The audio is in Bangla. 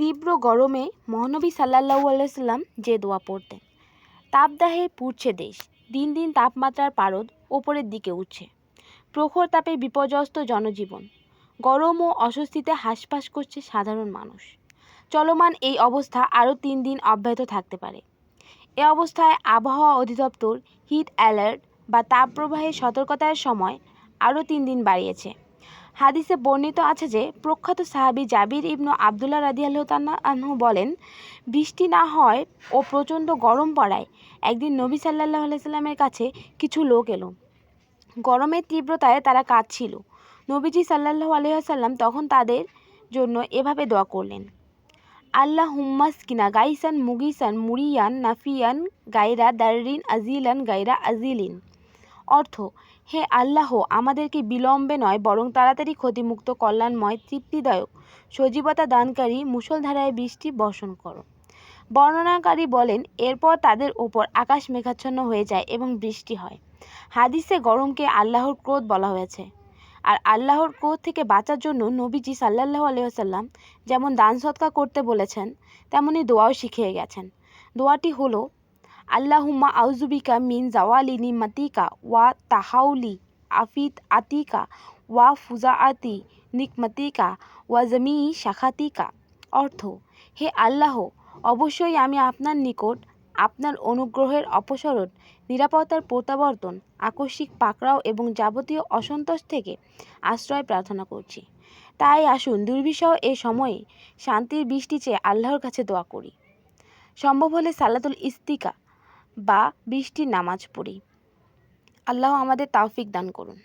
তীব্র গরমে মহানবী সাল্লাল্লাহু আলাইসাল্লাম যে দোয়া পড়তেন, তাপদাহে পুড়ছে দেশ, দিন দিন তাপমাত্রার পারদ ওপরের দিকে উঠছে। প্রখর তাপে বিপর্যস্ত জনজীবন, গরম ও অস্বস্তিতে হাঁসফাঁস করছে সাধারণ মানুষ। চলমান এই অবস্থা আরও তিন দিন অব্যাহত থাকতে পারে। এ অবস্থায় আবহাওয়া অধিদপ্তর হিট অ্যালার্ট বা তাপপ্রবাহের সতর্কতার সময় আরও তিন দিন বাড়িয়েছে। হাদিসে বর্ণিত আছে যে, প্রখ্যাত সাহাবী জাবির ইবনু আবদুল্লাহ রাদিয়াল্লাহু আনহু বলেন, বৃষ্টি না হয় ও প্রচণ্ড গরম পড়ায়, একদিন নবী আলাইহি সাল্লামের কাছে কিছু লোক এলো। গরমের তীব্রতায় তারা কাঁদছিল। নবীজি সাল্লাল্লাহু আলাইহি সাল্লাম তখন তাদের জন্য এভাবে দোয়া করলেন আল্লাহ হুম্মাস কিনা গাইসান মুগিসান মুরিয়ান নাফিয়ান গায়রা দাররিন আজিলান গায়রা আজিলিন। অর্থ, হে আল্লাহ, আমাদেরকে বিলম্বে নয়, বরং তাড়াতাড়ি ক্ষতিমুক্ত, কল্যাণময়, তৃপ্তিদায়ক, সজীবতা দানকারী, মুষলধারায় বৃষ্টি বর্ষণ করো। বর্ণনাকারী বলেন, এরপর তাদের ওপর আকাশ মেঘাচ্ছন্ন হয়ে যায় এবং বৃষ্টি হয়। হাদিসে গরমকে আল্লাহর ক্রোধ বলা হয়েছে। আর আল্লাহর ক্রোধ থেকে বাঁচার জন্য নবীজি সাল্লাল্লাহু আলহিহাসাল্লাম যেমন দান সৎকার করতে বলেছেন, তেমনি দোয়াও শিখিয়ে গেছেন। দোয়াটি হলো আল্লাহুম্মা আউজুবিকা মিন জাওয়ালি নিমাতিকা ওয়া তাহাউলি আফিত আতিকা ওয়া ফুজাআতি নিকমাতিকা ওয়া জমি শাখাতিকা অর্থ, হে আল্লাহ, অবশ্যই আমি আপনার নিকট আপনার অনুগ্রহের অপসরণ, নিরাপত্তার প্রত্যাবর্তন, আকস্মিক পাকড়াও এবং যাবতীয় অসন্তোষ থেকে আশ্রয় প্রার্থনা করছি। তাই আসুন দুর্বিষহ এ সময়ে শান্তির বৃষ্টি চেয়ে আল্লাহর কাছে দোয়া করি। সম্ভব হলে সালাতুল ইস্তিকা বা বৃষ্টির নামাজ পড়ি। আল্লাহ আমাদের তাওফিক দান করুন।